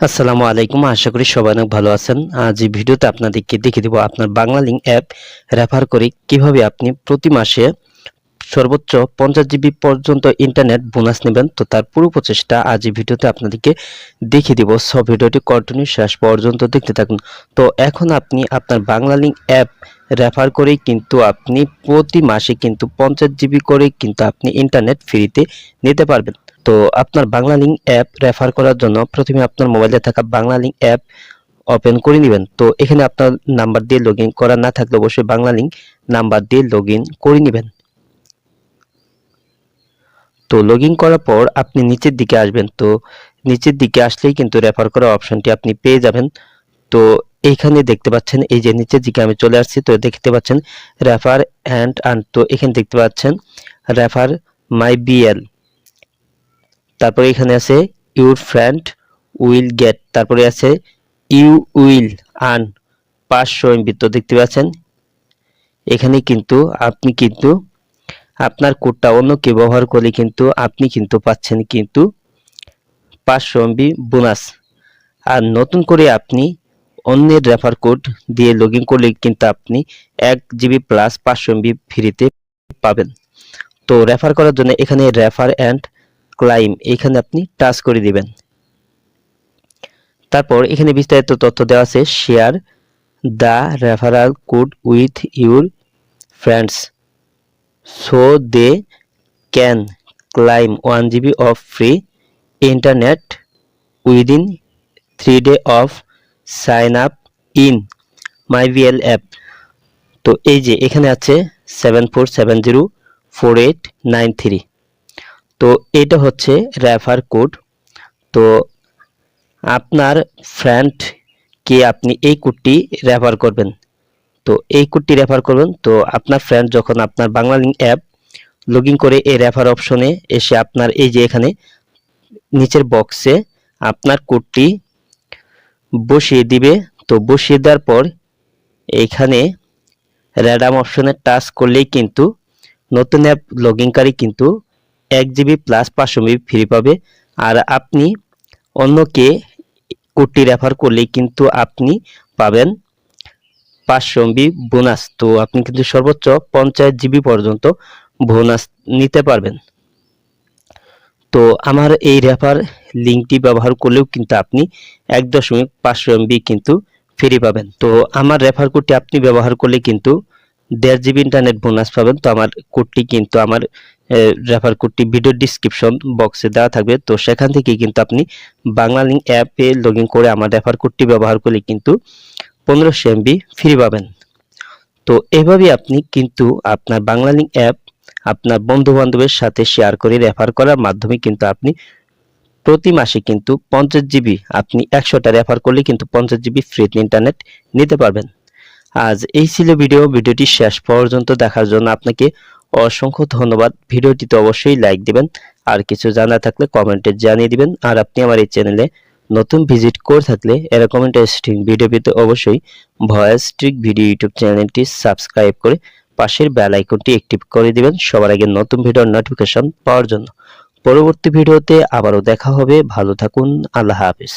আসসালামু আলাইকুম। আশা করি সবাই অনেক ভালো আছেন। আজ এই ভিডিওতে আপনাদেরকে দেখিয়ে দেব আপনার বাংলালিং অ্যাপ রেফার করে কীভাবে আপনি প্রতি মাসে সর্বোচ্চ পঞ্চাশ জিবি পর্যন্ত ইন্টারনেট বোনাস নেবেন, তো তার পুরো প্রচেষ্টা আজ এই ভিডিওতে আপনাদেরকে দেখিয়ে দিব। সব ভিডিওটি কন্টিনিউ শেষ পর্যন্ত দেখতে থাকুন। তো, এখন আপনি আপনার বাংলা লিঙ্ক অ্যাপ রেফার করেই কিন্তু আপনি প্রতি মাসে কিন্তু পঞ্চাশ জিবি করে কিন্তু আপনি ইন্টারনেট ফ্রিতে নিতে পারবেন। তো, আপনার বাংলা লিঙ্ক অ্যাপ রেফার করার জন্য প্রথমে আপনার মোবাইলে থাকা বাংলা লিঙ্ক অ্যাপ ওপেন করে নেবেন। তো, এখানে আপনার নাম্বার দিয়ে লগ করা না থাকলে অবশ্যই বাংলা লিঙ্ক নাম্বার দিয়ে লগ করে নেবেন। তো লগ করার পর আপনি নিচের দিকে আসবেন। তো নিচের দিকে আসলেই কিন্তু রেফার করা অপশনটি আপনি পেয়ে যাবেন। তো এইখানে দেখতে পাচ্ছেন, এই যে নিচের দিকে আমি চলে আসছি, তো দেখতে পাচ্ছেন রেফার অ্যান্ড আন তো এখানে দেখতে পাচ্ছেন রেফার মাই বিএল তারপরে এখানে আছে ইউর ফ্রেন্ড উইল গেট তারপরে আছে ইউ উইল আন পাঁচশো এমবি তো দেখতে পাচ্ছেন। এখানে কিন্তু আপনি কিন্তু আপনার কোডটা অন্য কেউ ব্যবহার করলে কিন্তু আপনি কিন্তু পাচ্ছেন কিন্তু পাঁচশো এমবি বোনাস। আর নতুন করে আপনি অন্যের রেফার কোড দিয়ে লগ করলে কিন্তু আপনি এক জিবি প্লাস পাঁচশো এমবি ফ্রিতে পাবেন। তো রেফার করার জন্য এখানে রেফার অ্যান্ড ক্লাইম এখানে আপনি টাচ করে দিবেন। তারপর এখানে বিস্তারিত তথ্য দেওয়া আছে share the referral code with your friends they can claim one GB of free internet within three day of sign up in my VL app তো এই যে এখানে আছে seven four seven zero four eight nine three তো এটা হচ্ছে refer code তো আপনার ফ্রেন্ডকে আপনি এই কোডটি রেফার করবেন। তো এই কোডটি রেফার করবেন। তো আপনার ফ্রেন্ড যখন আপনার বাংলা লিঙ্ক অ্যাপ লগ করে এই রেফার অপশনে এসে আপনার এই যে এখানে নিচের বক্সে আপনার কোডটি বসিয়ে দিবে। তো বসিয়ে দেওয়ার পর এখানে র্যাডাম অপশনে টাচ করলেই কিন্তু নতুন অ্যাপ লগইনকারী কিন্তু এক জিবি প্লাস পাঁচশো এমবি ফ্রি পাবে। আর আপনি অন্যকে কোডটি রেফার করলেই কিন্তু আপনি পাবেন পাঁচশো এমবি বোনাস। তো আপনি কিন্তু সর্বোচ্চ পঞ্চাশ জিবি পর্যন্ত বোনাস নিতে পারবেন। তো আমার এই রেফার লিঙ্কটি ব্যবহার করলেও কিন্তু আপনি এক দশমিক পাঁচশো এমবি কিন্তু ফ্রি পাবেন। তো আমার রেফার কোডটি আপনি ব্যবহার করলে কিন্তু দেড় জিবি ইন্টারনেট বোনাস পাবেন। তো আমার কোডটি কিন্তু আমার রেফার কোডটি ভিডিও ডিসক্রিপশন বক্সে দেওয়া থাকবে। তো সেখান থেকে কিন্তু আপনি বাংলা লিঙ্ক অ্যাপে লগ করে আমার রেফার কোডটি ব্যবহার করলে কিন্তু পনেরোশো এমবি ফ্রি পাবেন। তো এভাবে আপনি কিন্তু আপনার বাংলা লিঙ্ক অ্যাপ আপনার বন্ধু বান্ধবের সাথে শেয়ার করে রেফার করার মাধ্যমে কিন্তু আপনি প্রতি মাসে কিন্তু পঞ্চাশ জিবি আপনি একশোটা রেফার করলে কিন্তু পঞ্চাশ জিবি ফ্রি ইন্টারনেট নিতে পারবেন। আজ এই ছিল ভিডিও ভিডিওটি শেষ পর্যন্ত দেখার জন্য আপনাকে অসংখ্য ধন্যবাদ। ভিডিওটিতে অবশ্যই লাইক দিবেন, আর কিছু জানা থাকলে কমেন্টে জানিয়ে দিবেন। আর আপনি আমার এই চ্যানেলে নতুন ভিজিট করে থাকলে এরকম ইন্টারেস্টিং ভিডিও পেতে অবশ্যই ভয়েস ট্রিক ভিডিও ইউটিউব চ্যানেলটি সাবস্ক্রাইব করে পাশের বেল আইকনটি অ্যাক্টিভ করে দিবেন সবার আগে নতুন ভিডিওর নোটিফিকেশন পাওয়ার জন্য। পরবর্তী ভিডিওতে আবারও দেখা হবে। ভালো থাকুন। আল্লাহ হাফিজ।